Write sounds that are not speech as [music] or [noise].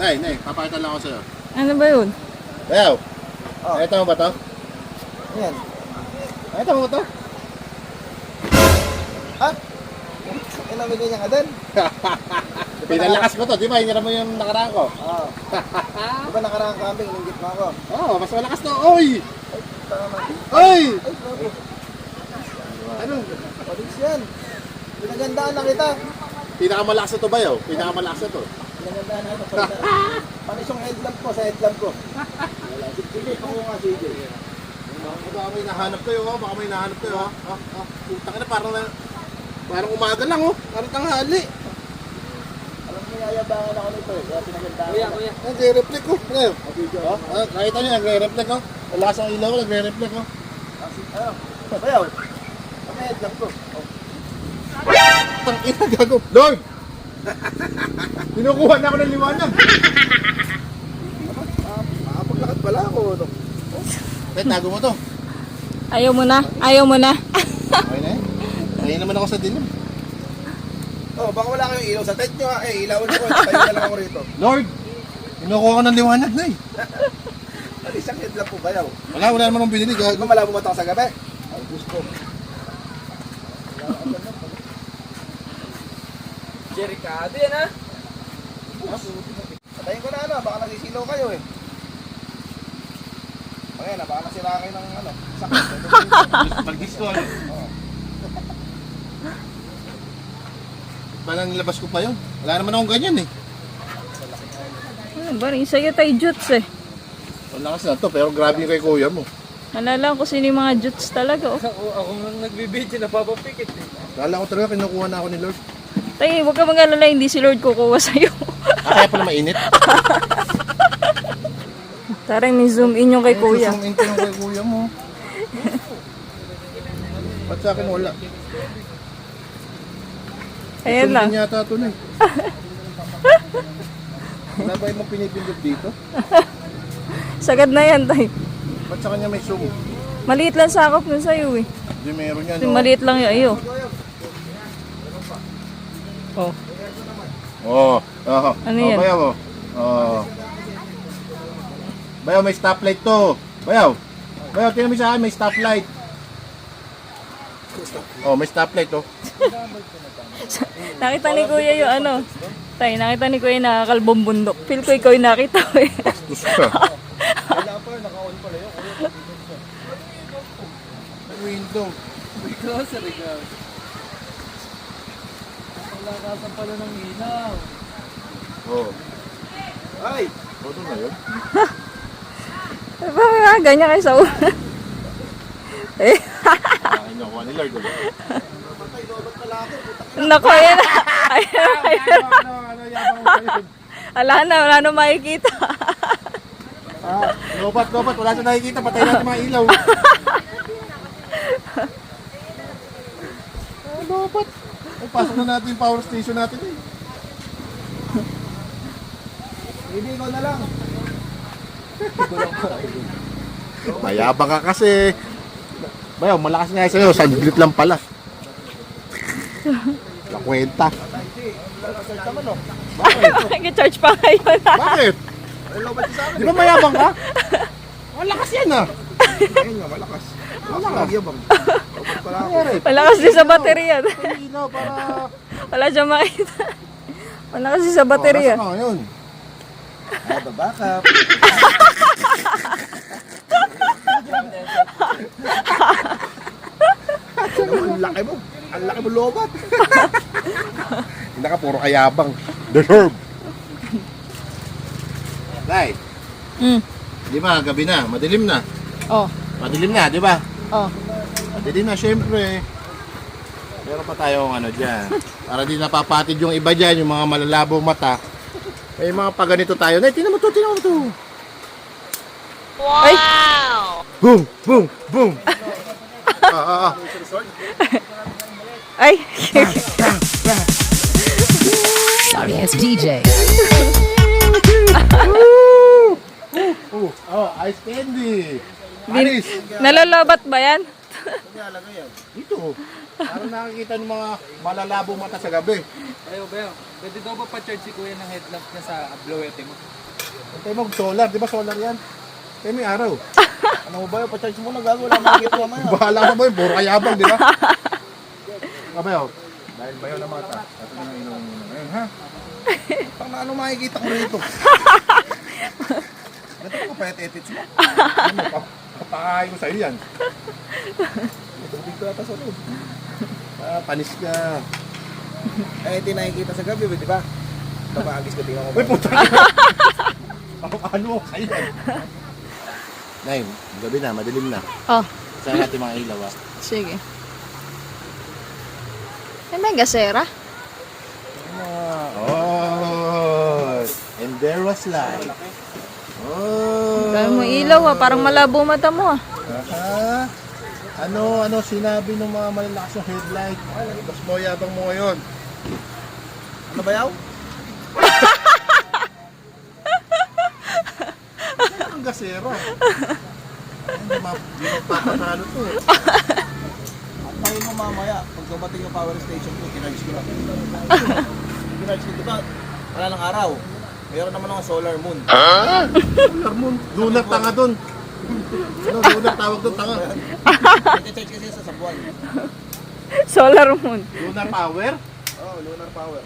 Nay, nay, papakita lang ako sa'yo. Ano ba yun? Bayaw, Oh. ito mo ba to? Ayan. Ito mo ba to? Ha? Ay, namigay niya ka din? [laughs] Pinalakas ko to, di ba? Hinira mo yung nakaraan ko. Oo. [laughs] Di ba nakarang kambing, iningit mo ako? Oo, oh, mas malakas to. Oy! Ay, tama. Oy! Ay, grabe. Ano? Palis yan. Pinagandaan na kita. Pinakamalakas na to bayaw. Pinakamalakas na to. Pinagandaan na kita. Panis yung headlamp ko sa headlamp ko. Wala. Sige, pango nga, sige. Baka may nahanap kayo, oh. Baka may nahanap kayo, ha? Ah, ah. Putang ina, parang na... Parang umaga lang, oh. Parang tanghali. Alam mo, yayabangan ako nito eh. Kaya pinagandaan ko. Kuya, Nagre-reflect, oh. Ano? Oh, ah, kahit ano, nagre-reflect, oh. Wala sa ilaw, nagre-reflect, oh. Ano? Bayaw. Ano yung headlamp ko? Oh. Tang ina, gago. Lord! [laughs] Kinukuha na ako ng liwanag. Ah, Makapaglakad pala ako. No? Eh, tago mo to. Ayaw mo na? Ayaw mo na? Okay na yan. Kaya naman ako sa dilim. Oh, baka wala kayong ilaw sa tent nyo ha. Eh, ilawan nyo ko. Tayo na lang ako rito. Lord! Kinukuha ko ng liwanag na eh. [laughs] Alis ang headlamp po bayaw. Wala, wala naman akong binili. Ba malabo mata sa gabi? Ay, gusto. Jericado yan ha? Patayin ko na ano, baka nasisilaw kayo eh. Okay na, baka nasira kayo ng ano, sakit. [laughs] Pag-disco ano? Parang labas ko pa yun. Wala naman akong ganyan eh. Ano ba? Sa'yo tayo juts eh. Wala kasi na to, pero grabe yung kay kuya mo. Alala ko sino yung mga juts talaga oh. [laughs] Ako, ako nang nagbibidyo, napapapikit eh. Kala ko talaga kinukuha na ako ni Lord. Tay, huwag ka mag-alala, hindi si Lord kukuha sa'yo. Ah, kaya pala mainit. [laughs] Tara, may zoom in yung kay kuya. Susungin ko yung kay kuya mo. [laughs] Ba't sa akin wala? Ayan lang. Sundin yata ito na eh. Wala ba yung pinipindot dito? [laughs] Sagad na yan, tay. Ba't sa kanya may zoom? Maliit lang sakop nun sa'yo eh. Hindi meron yan. Oh. maliit lang yun. Ayo. Oh. Oo. Oh, Ano yan? Bayaw oh. Oh. Bayaw, may stoplight to. Bayaw. Bayaw, tingnan mo sa akin, may stoplight. Oh, may stoplight to. [laughs] Nakita ni kuya yung ano. Tay, nakita ni kuya yung nakakalbong bundok. Feel ko ikaw yung nakita ko eh. Gusto ka. Kailangan [laughs] pa, naka-on pala yun. Window. Ikaw sa ikaw. Wala kasan pala ng ilaw. Oh. Ay! Todo na yun. Bakit nga ganyan kayo sa una? eh, Ah, Kinukuha ni Lord. diba? nako yan. Ayan, ayan. Ano, ano, yabang mo sa'yo. Wala na, wala na makikita. Ah, lobat, lobat. Wala siya nakikita. Patay natin mga ilaw. [laughs] Lobat. Ay, pasok na natin yung power station natin eh. [laughs] Hindi ko na lang. Mayabang ka kasi. Bayaw, malakas nga sa'yo. Saglit lang pala. La kwenta. Search [laughs] naman oh. Nag-charge pa. Bakit? Lobat sa akin. Di ba mayabang ka? Malakas yan ah. Ayun nga, malakas. Malakas. Magyabang. Lobat pala ako. Wala kasi sa baterya. Ilaw para... Wala siya makita. Wala kasi sa baterya. Oh, ka ngayon. Ay, babakap. Ang laki mo. Ang laki mo lobat. Hindi ka puro kayabang. Deserve. Day, Mm. di ba, gabi na, madilim na. Oh. Madilim na, di ba? Oh. Madilim na, syempre. Meron pa tayong ano dyan. [laughs] Para di napapatid yung iba dyan, yung mga malalabong mata. May mga paganito tayo. Nay, tinan mo to, tinan mo to. Ay, Boom, boom, boom. [laughs] ah, ah, ah. ay. Sorry, it's DJ. Oh, oh, ice candy. Alis. Nalolobat ba yan? Dito. Parang nakakita ng mga malalabong mata sa gabi. Ayo, Beo. Pwede daw ba pa-charge si Kuya ng headlamp niya sa blowete mo? Antay mo, solar. Di ba solar yan? Kaya may araw. [laughs] Ano mo ba yung pa-charge mo na gago? Wala makikita mamaya. Bahala ka ba yun? Puro kayabang, di ba? [laughs] Kabayo, dahil bayo na mata. Ito na inom mo ngayon, ha? Pang ano makikita ko rito? [laughs] Ganito ko pa etits mo. Ano mo, pa- papakain ko sa'yo yan. Tubig ko yata sa loob. Ah, panis ka. Eh, di nakikita sa gabi, di ba? Tabagis ko, tingnan mo Uy, puta [laughs] Ako, ano mo sa'yo yan? Nay, gabi na, madilim na. Oh, Saan natin mga ilaw, ah? sige. Ay, may gasera. Oh, and there was light. Oh. Dahil mo ilaw ah, parang malabo mata mo ah. Aha. Ano, ano sinabi ng mga malalakas ng headlight? Mas mo yabang mo ngayon. Ano ba yaw? Ang gasera. Hindi ma- hindi magpapatalo to. eh. Antayin mo mamaya. Pag dumating yung power station ko, kinarge ko na. kinarge ko, diba? Wala ng araw. Mayroon naman ako solar moon. Lunar moon. Lunar tanga doon. Ano, lunar tawag doon tanga. Nag-charge kasi sa sabuan. Solar moon. Lunar power? Oh, lunar power.